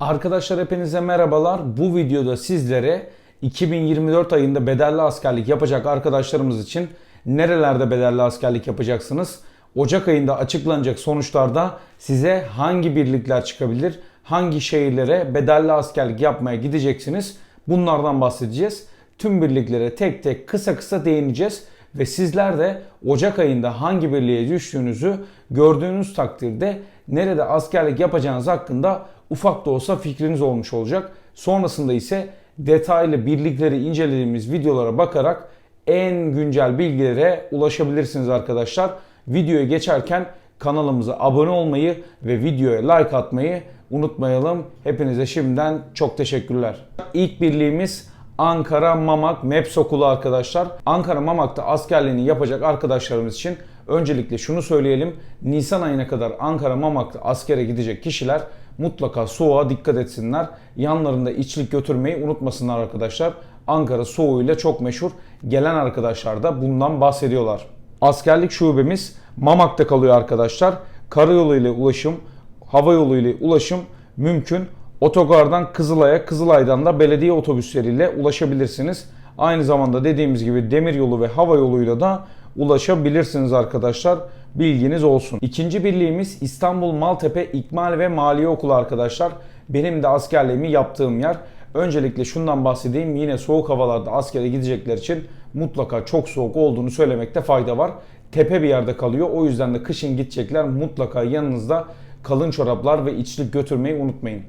Arkadaşlar hepinize merhabalar. Bu videoda sizlere 2024 ayında bedelli askerlik yapacak arkadaşlarımız için nerelerde bedelli askerlik yapacaksınız? Ocak ayında açıklanacak sonuçlarda size hangi birlikler çıkabilir? Hangi şehirlere bedelli askerlik yapmaya gideceksiniz? Bunlardan bahsedeceğiz. Tüm birliklere tek tek kısa kısa değineceğiz ve sizler de Ocak ayında hangi birliğe düştüğünüzü gördüğünüz takdirde nerede askerlik yapacağınız hakkında ufak da olsa fikriniz olmuş olacak. Sonrasında ise detaylı birlikleri incelediğimiz videolara bakarak en güncel bilgilere ulaşabilirsiniz arkadaşlar. Videoya geçerken kanalımıza abone olmayı ve videoya like atmayı unutmayalım. Hepinize şimdiden çok teşekkürler. İlk birliğimiz Ankara Mamak MEPS okulu arkadaşlar. Ankara Mamak'ta askerliğini yapacak arkadaşlarımız için öncelikle şunu söyleyelim. Nisan ayına kadar Ankara Mamak'ta askere gidecek kişiler mutlaka soğuğa dikkat etsinler. Yanlarında içlik götürmeyi unutmasınlar arkadaşlar. Ankara soğuğuyla çok meşhur. Gelen arkadaşlar da bundan bahsediyorlar. Askerlik şubemiz Mamak'ta kalıyor arkadaşlar. Karayolu ile ulaşım, hava yolu ile ulaşım mümkün. Otogardan Kızılay'a, Kızılay'dan da belediye otobüsleriyle ulaşabilirsiniz. Aynı zamanda dediğimiz gibi demir yolu ve hava yoluyla da ulaşabilirsiniz arkadaşlar. Bilginiz olsun. İkinci birliğimiz İstanbul Maltepe İkmal ve Maliye Okulu arkadaşlar. Benim de askerliğimi yaptığım yer. Öncelikle şundan bahsedeyim. Yine soğuk havalarda askere gidecekler için mutlaka çok soğuk olduğunu söylemekte fayda var. Tepe bir yerde kalıyor. O yüzden de kışın gidecekler mutlaka yanınızda kalın çoraplar ve içlik götürmeyi unutmayın.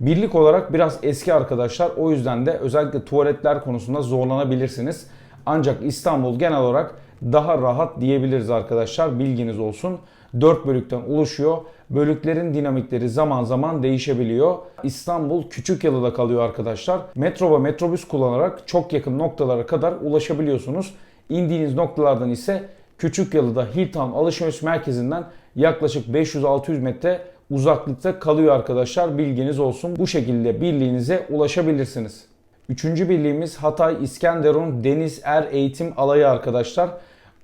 Birlik olarak biraz eski arkadaşlar. O yüzden de özellikle tuvaletler konusunda zorlanabilirsiniz. Ancak İstanbul genel olarak daha rahat diyebiliriz arkadaşlar. Bilginiz olsun. 4 bölükten oluşuyor. Bölüklerin dinamikleri zaman zaman değişebiliyor. İstanbul küçük yalıda kalıyor arkadaşlar. Metro ve metrobüs kullanarak çok yakın noktalara kadar ulaşabiliyorsunuz. İndiğiniz noktalardan ise küçük yalıda Hilltown alışveriş merkezinden yaklaşık 500-600 metre uzaklıkta kalıyor arkadaşlar. Bilginiz olsun. Bu şekilde birliğinize ulaşabilirsiniz. Üçüncü birliğimiz Hatay İskenderun Deniz Er Eğitim Alayı arkadaşlar.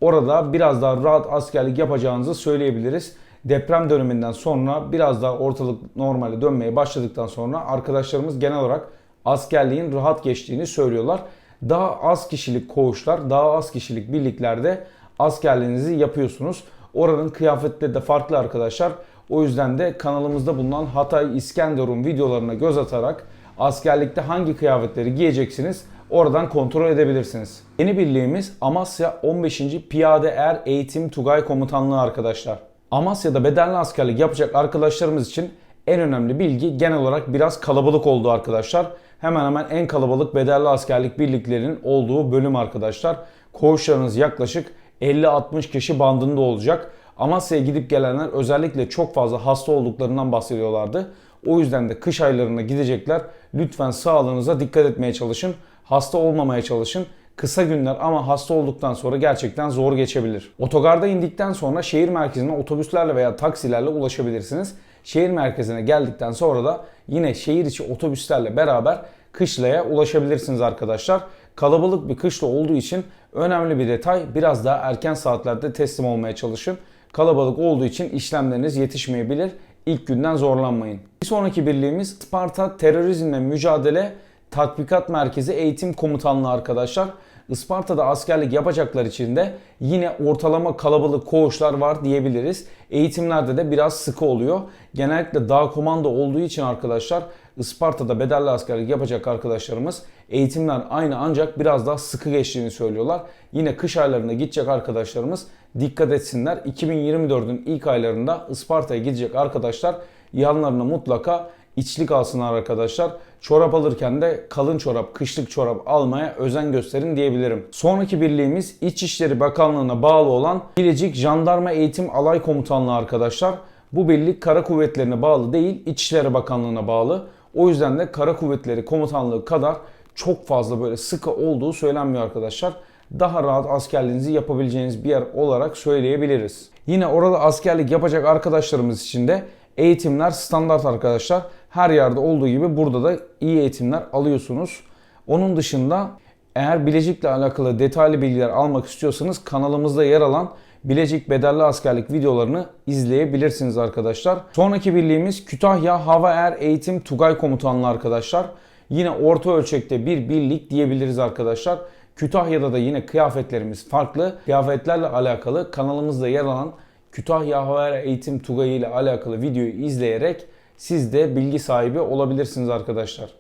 Orada biraz daha rahat askerlik yapacağınızı söyleyebiliriz. Deprem döneminden sonra biraz daha ortalık normale dönmeye başladıktan sonra arkadaşlarımız genel olarak askerliğin rahat geçtiğini söylüyorlar. Daha az kişilik koğuşlar, daha az kişilik birliklerde askerliğinizi yapıyorsunuz. Oranın kıyafetleri de farklı arkadaşlar. O yüzden de kanalımızda bulunan Hatay İskenderun videolarına göz atarak askerlikte hangi kıyafetleri giyeceksiniz oradan kontrol edebilirsiniz. Yeni birliğimiz Amasya 15. Piyade Er Eğitim Tugay Komutanlığı arkadaşlar. Amasya'da bedelli askerlik yapacak arkadaşlarımız için en önemli bilgi genel olarak biraz kalabalık olduğu arkadaşlar. Hemen hemen en kalabalık bedelli askerlik birliklerinin olduğu bölüm arkadaşlar. Koğuşlarınız yaklaşık 50-60 kişi bandında olacak. Amasya'ya gidip gelenler özellikle çok fazla hasta olduklarından bahsediyorlardı. O yüzden de kış aylarında gidecekler. Lütfen sağlığınıza dikkat etmeye çalışın. Hasta olmamaya çalışın. Kısa günler ama hasta olduktan sonra gerçekten zor geçebilir. Otogarda indikten sonra şehir merkezine otobüslerle veya taksilerle ulaşabilirsiniz. Şehir merkezine geldikten sonra da yine şehir içi otobüslerle beraber kışlaya ulaşabilirsiniz arkadaşlar. Kalabalık bir kışla olduğu için önemli bir detay biraz daha erken saatlerde teslim olmaya çalışın. Kalabalık olduğu için işlemleriniz yetişmeyebilir. İlk günden zorlanmayın. Bir sonraki birliğimiz Sparta Terörizmle Mücadele Tatbikat Merkezi Eğitim Komutanlığı arkadaşlar. Isparta'da askerlik yapacaklar için de yine ortalama kalabalık koğuşlar var diyebiliriz. Eğitimlerde de biraz sıkı oluyor. Genellikle dağ komando olduğu için arkadaşlar Isparta'da bedelli askerlik yapacak arkadaşlarımız eğitimler aynı ancak biraz daha sıkı geçtiğini söylüyorlar. Yine kış aylarında gidecek arkadaşlarımız dikkat etsinler. 2024'ün ilk aylarında Isparta'ya gidecek arkadaşlar yanlarına mutlaka içlik alsınlar arkadaşlar. Çorap alırken de kalın çorap, kışlık çorap almaya özen gösterin diyebilirim. Sonraki birliğimiz İçişleri Bakanlığı'na bağlı olan Bilecik Jandarma Eğitim Alay Komutanlığı arkadaşlar. Bu birlik kara kuvvetlerine bağlı değil, İçişleri Bakanlığı'na bağlı. O yüzden de kara kuvvetleri komutanlığı kadar çok fazla böyle sıkı olduğu söylenmiyor arkadaşlar. Daha rahat askerliğinizi yapabileceğiniz bir yer olarak söyleyebiliriz. Yine orada askerlik yapacak arkadaşlarımız için de eğitimler standart arkadaşlar. Her yerde olduğu gibi burada da iyi eğitimler alıyorsunuz. Onun dışında eğer Bilecik'le alakalı detaylı bilgiler almak istiyorsanız kanalımızda yer alan Bilecik bedelli askerlik videolarını izleyebilirsiniz arkadaşlar. Sonraki birliğimiz Kütahya Hava Er Eğitim Tugay Komutanlığı arkadaşlar. Yine orta ölçekte bir birlik diyebiliriz arkadaşlar. Kütahya'da da yine kıyafetlerimiz farklı. Kıyafetlerle alakalı kanalımızda yer alan Kütahya Hava Er Eğitim Tugayı ile alakalı videoyu izleyerek siz de bilgi sahibi olabilirsiniz arkadaşlar.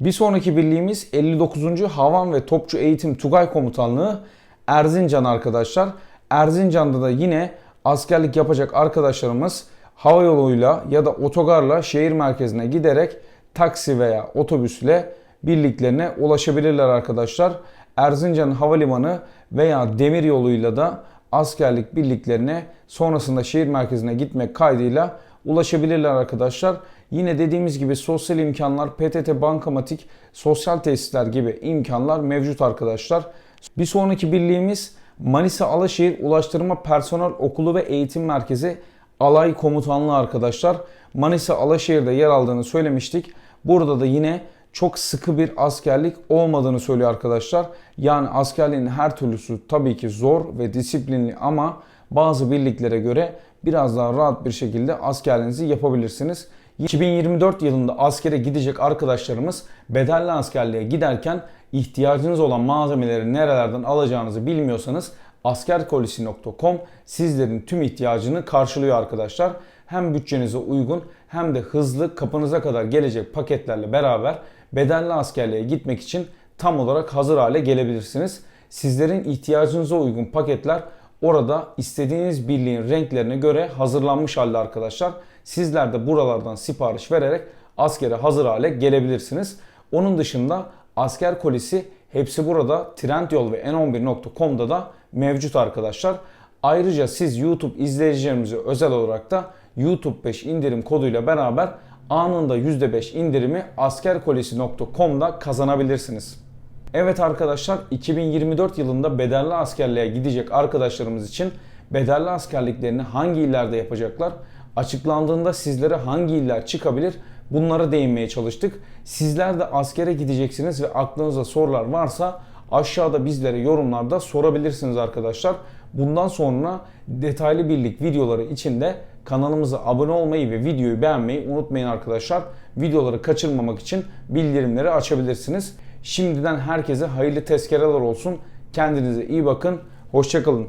Bir sonraki birliğimiz 59. Havan ve Topçu Eğitim Tugay Komutanlığı Erzincan arkadaşlar. Erzincan'da da yine askerlik yapacak arkadaşlarımız hava yoluyla ya da otogarla şehir merkezine giderek taksi veya otobüsle birliklerine ulaşabilirler arkadaşlar. Erzincan Havalimanı veya demir yoluyla da askerlik birliklerine sonrasında şehir merkezine gitmek kaydıyla ulaşabilirler arkadaşlar. Yine dediğimiz gibi sosyal imkanlar, PTT, bankamatik, sosyal tesisler gibi imkanlar mevcut arkadaşlar. Bir sonraki birliğimiz Manisa Alaşehir Ulaştırma Personel Okulu ve Eğitim Merkezi Alay Komutanlığı arkadaşlar. Manisa Alaşehir'de yer aldığını söylemiştik. Burada da yine çok sıkı bir askerlik olmadığını söylüyor arkadaşlar. Yani askerliğin her türlüsü tabii ki zor ve disiplinli ama bazı birliklere göre biraz daha rahat bir şekilde askerliğinizi yapabilirsiniz. 2024 yılında askere gidecek arkadaşlarımız bedelli askerliğe giderken ihtiyacınız olan malzemeleri nerelerden alacağınızı bilmiyorsanız askerkolisi.com sizlerin tüm ihtiyacını karşılıyor arkadaşlar. Hem bütçenize uygun hem de hızlı kapınıza kadar gelecek paketlerle beraber bedelli askerliğe gitmek için tam olarak hazır hale gelebilirsiniz. Sizlerin ihtiyacınıza uygun paketler orada istediğiniz birliğin renklerine göre hazırlanmış halde arkadaşlar. Sizler de buralardan sipariş vererek askere hazır hale gelebilirsiniz. Onun dışında asker kolisi hepsi burada Trendyol ve n11.com'da da mevcut arkadaşlar. Ayrıca siz YouTube izleyicilerimize özel olarak da YouTube 5 indirim koduyla beraber anında %5 indirimi askerkolisi.com'da kazanabilirsiniz. Evet arkadaşlar 2024 yılında bedelli askerliğe gidecek arkadaşlarımız için bedelli askerliklerini hangi illerde yapacaklar? Açıklandığında sizlere hangi iller çıkabilir? Bunlara değinmeye çalıştık. Sizler de askere gideceksiniz ve aklınızda sorular varsa aşağıda bizlere yorumlarda sorabilirsiniz arkadaşlar. Bundan sonra detaylı birlik videoları için de kanalımıza abone olmayı ve videoyu beğenmeyi unutmayın arkadaşlar. Videoları kaçırmamak için bildirimleri açabilirsiniz. Şimdiden herkese hayırlı tezkereler olsun. Kendinize iyi bakın. Hoşçakalın.